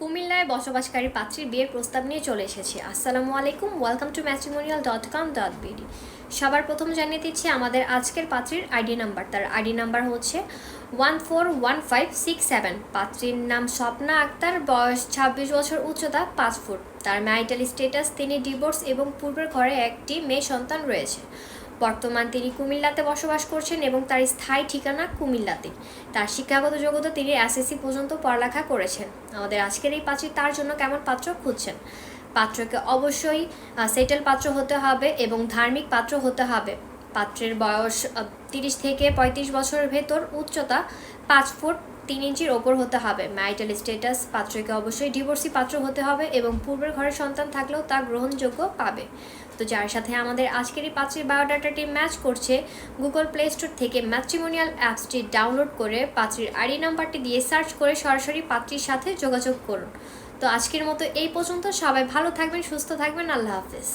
কুমিল্লায় বসবাসকারী পাত্রীর বিয়ের প্রস্তাব নিয়ে চলে এসেছি। আসসালামু আলাইকুম, welcome to matrimonial dot com dot BD. সবার প্রথম জানিয়ে দিচ্ছি আমাদের আজকের পাত্রীর আইডি নাম্বার। তার আইডি নাম্বার হচ্ছে one four one five six seven. পাত্রীর নাম স্বপ্না আক্তার, বয়স ছাব্বিশ বছর, উচ্চতা পাঁচ ফুট। তার ম্যারিটাল স্টেটাস তিনি ডিভোর্স এবং পূর্বের ঘরে একটি মেয়ে সন্তান রয়েছে। বর্তমান তিনি কুমিল্লাতে বসবাস করছেন এবং তার স্থায়ী ঠিকানা কুমিল্লাতে। তার শিক্ষাগত যোগ্যতা তিনি এসএসসি পর্যন্ত পড়ালেখা করেছেন। আমাদের আজকের এই পাত্রী তার জন্য কেমন পাত্র খুঁজছেন? পাত্রকে অবশ্যই সেটেল পাত্র হতে হবে এবং ধার্মিক পাত্র হতে হবে। পাত্রের বয়স তিরিশ থেকে পঁয়ত্রিশ বছরের ভেতর উচ্চতা পাঁচ ফুট তিন ইঞ্চির ওপর হতে হবে। ম্যারিটাল স্ট্যাটাস পাত্রকে অবশ্যই ডিভোর্সি পাত্র হতে হবে এবং পূর্বের ঘরের সন্তান থাকলেও তা গ্রহণযোগ্য পাবে। তো যার সাথে আমাদের আজকের এই পাত্রীর বায়োডাটাটি ম্যাচ করছে গুগল প্লে স্টোর থেকে ম্যাট্রিমোনিয়াল অ্যাপসটি ডাউনলোড করে পাত্রীর আইডি নাম্বারটি দিয়ে সার্চ করে সরাসরি পাত্রীর সাথে যোগাযোগ করুন। তো আজকের মতো এই পর্যন্ত। সবাই ভালো থাকবেন, সুস্থ থাকবেন। আল্লাহ হাফেজ।